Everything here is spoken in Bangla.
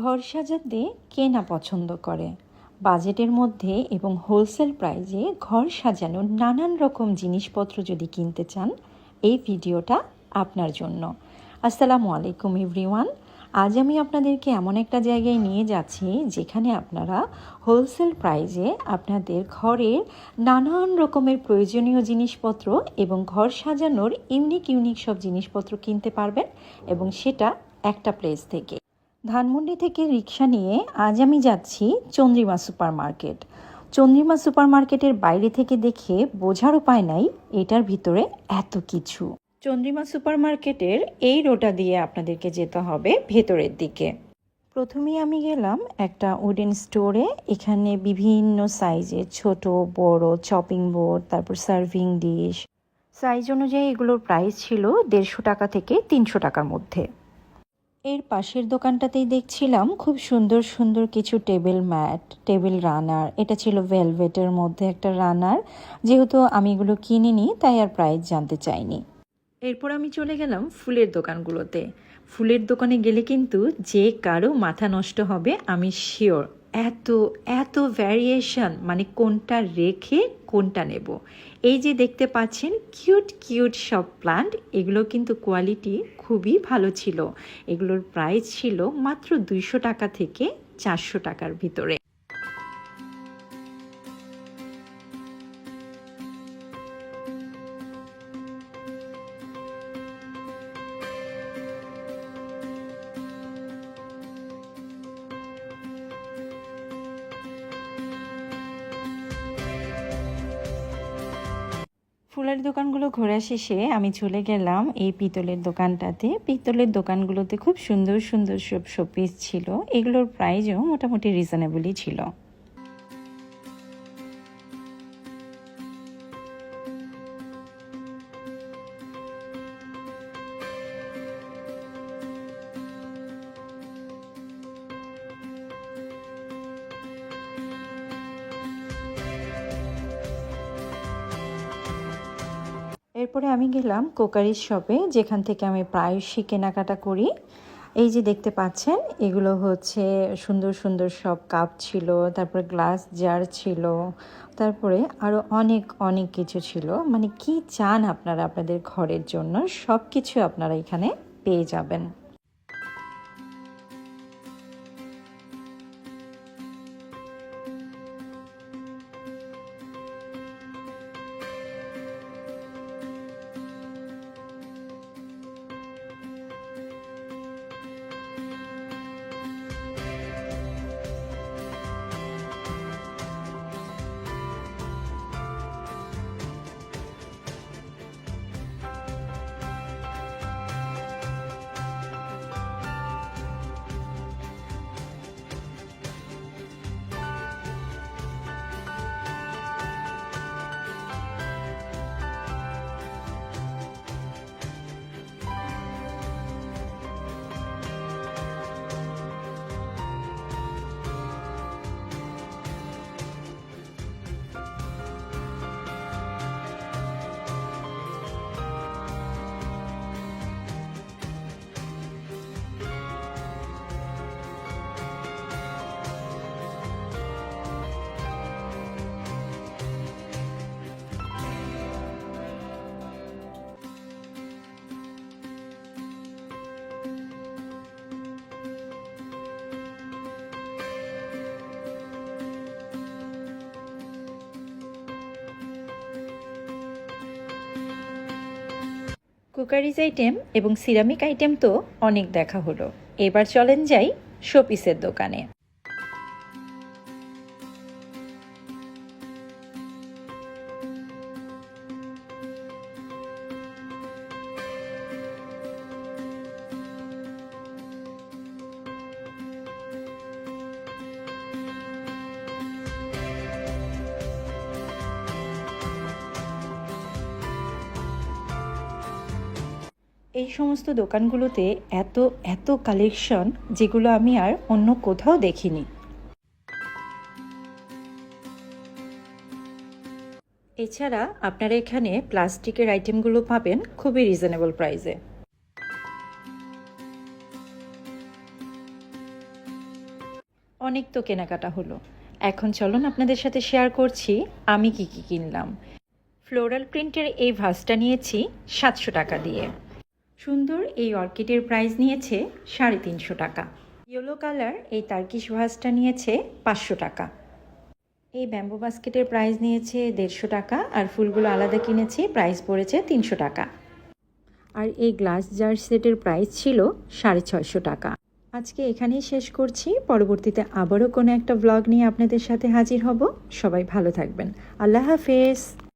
ঘর সাজাতে কে না পছন্দ করে? বাজেটের মধ্যে এবং হোলসেল প্রাইজে ঘর সাজানোর নানান রকম জিনিসপত্র যদি কিনতে চান, এই ভিডিওটা আপনার জন্য। আসসালামু আলাইকুম এভরিওয়ান। আজ আমি আপনাদেরকে এমন একটা জায়গায় নিয়ে যাচ্ছি, যেখানে আপনারা হোলসেল প্রাইজে আপনাদের ঘরের নানান রকমের প্রয়োজনীয় জিনিসপত্র এবং ঘর সাজানোর ইউনিক ইউনিক সব জিনিসপত্র কিনতে পারবেন এবং সেটা একটা প্লেস থেকে। ধানমন্ডি থেকে রিক্সা নিয়ে আজ আমি যাচ্ছি Chandrima super market Chandrima super মার্কেটের বাইরে থেকে দেখে বোঝার উপায় নাই, এটার ভিতরে এত কিছু। চন্দ্রিমা সুপার মার্কেটের এই রোটা দিয়ে আপনাদেরকে যেতে হবে ভেতরের দিকে। প্রথমেই আমি গেলাম একটা উডেন স্টোরে এখানে বিভিন্ন সাইজের ছোট, বড় চপিং বোর্ড তারপর সার্ভিং ডিশ সাইজ অনুযায়ী এগুলোর প্রাইস ছিল দেড়শো টাকা থেকে তিনশো টাকার মধ্যে। এর পাশের দোকানটাতেই দেখছিলাম খুব সুন্দর সুন্দর কিছু টেবিল ম্যাট টেবিল রানার এটা ছিল ভেলভেটের মধ্যে একটা রানার যেহেতু আমি এগুলো কিনিনি, তাই আর প্রাইস জানতে চাইনি। এরপর আমি চলে গেলাম ফুলের দোকানগুলোতে। ফুলের দোকানে গেলে কিন্তু যে কারও মাথা নষ্ট হবে, আমি শিওর এত এত ভ্যারিয়েশন মানে কোনটা রেখে কোনটা নেব। এই যে দেখতে পাচ্ছেন কিউট কিউট সব প্লান্ট এগুলো কিন্তু কোয়ালিটি খুবই ভালো ছিল। এগুলোর প্রাইস ছিল মাত্র দুইশো টাকা থেকে চারশো টাকার ভিতরে। ফুলের দোকানগুলো ঘোরা শেষে আমি চলে গেলাম এই পিতলের দোকানটাতে। পিতলের দোকানগুলোতে খুব সুন্দর সুন্দর সব শোপিস ছিল। এগুলোর প্রাইজও মোটামুটি রিজনেবলই ছিল। এরপরে আমি গেলাম কোকারির শপে যেখান থেকে আমি প্রায়শই কেনাকাটা করি। এই যে দেখতে পাচ্ছেন, এগুলো হচ্ছে সুন্দর সুন্দর সব কাপ ছিল, তারপরে গ্লাস জার ছিল, তারপরে আরও অনেক অনেক কিছু ছিল। মানে কি চান আপনারা আপনাদের ঘরের জন্য? সব কিছু আপনারা এখানে পেয়ে যাবেন। কুকারিজ আইটেম এবং সিরামিক আইটেম তো অনেক দেখা হলো। এবার চলেন যাই শোপিসের দোকানে। এই সমস্ত দোকানগুলোতে এত এত কালেকশন যেগুলো আমি আর অন্য কোথাও দেখিনি। এছাড়া আপনারা এখানে প্লাস্টিকের আইটেমগুলো পাবেন খুবই রিজনেবল প্রাইসে অনেক তো কেনাকাটা হলো। এখন চলুন আপনাদের সাথে শেয়ার করছি আমি কি কি কিনলাম। ফ্লোরাল প্রিন্টের এই ভাসটা নিয়েছি সাতশো টাকা দিয়ে। সুন্দর এই অর্কিডের প্রাইস নিয়েছে সাড়ে তিনশো টাকা। ইয়েলো কালার এই তার্কিশ ভাসটা নিয়েছে পাঁচশো টাকা। এই ব্যাম্বো বাস্কেটের প্রাইস নিয়েছে দেড়শো টাকা আর ফুলগুলো আলাদা কিনেছি প্রাইস পড়েছে তিনশো টাকা। আর এই গ্লাস জার সেটের প্রাইস ছিল সাড়ে ছয়শো টাকা। আজকে এখানেই শেষ করছি। পরবর্তীতে আবারও কোনো একটা ব্লগ নিয়ে আপনাদের সাথে হাজির হব। সবাই ভালো থাকবেন। আল্লাহ হাফেজ।